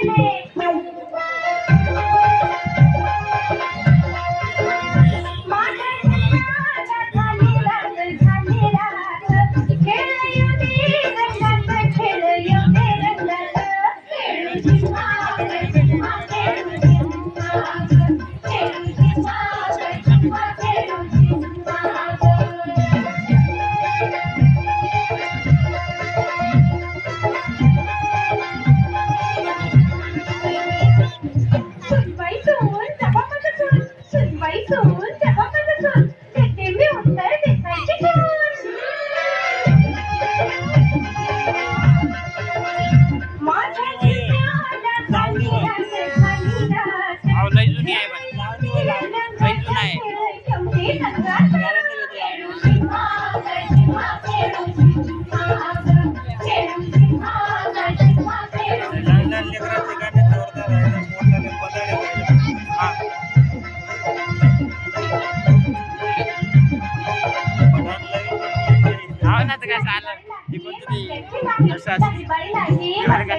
Thank you. Proses. Balik lagi. Harga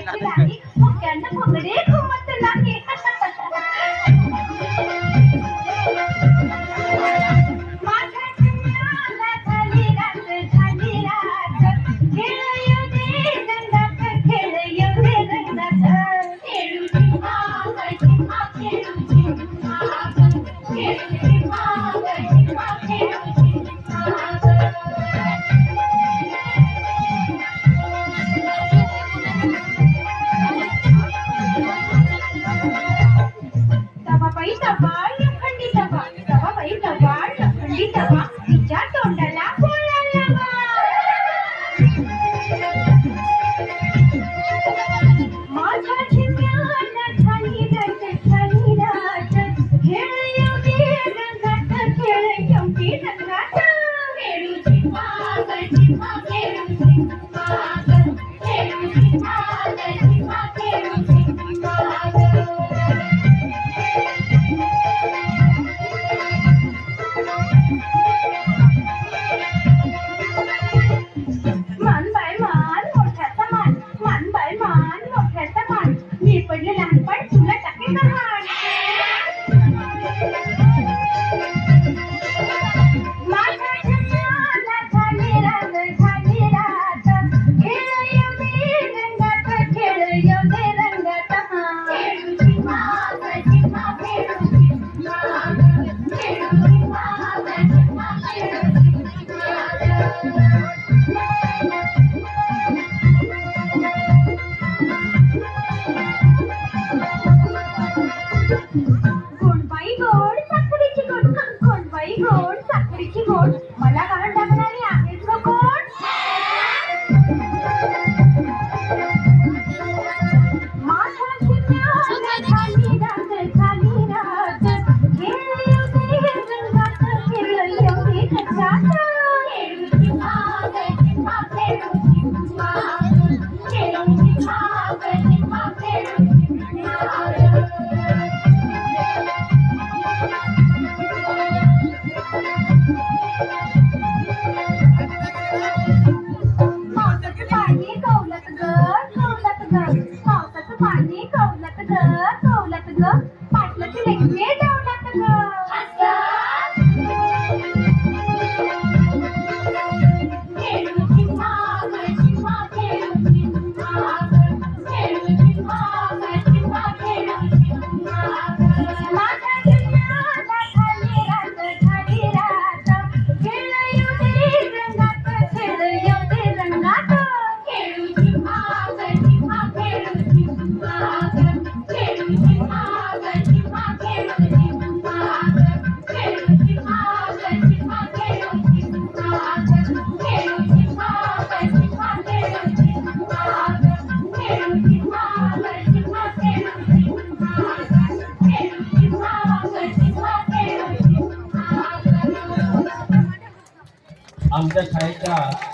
टपाल लखंडी टपा टपा बाई टपाल लखंडी टपा तिच्या तोंडाला बोलायला माझ्या ठिकाणा खाली रटत खाली रटत खेळ येवती रंगात खेळ येवती रंगात खेळूची मागची मागेरूची माग کا 我们再开一下。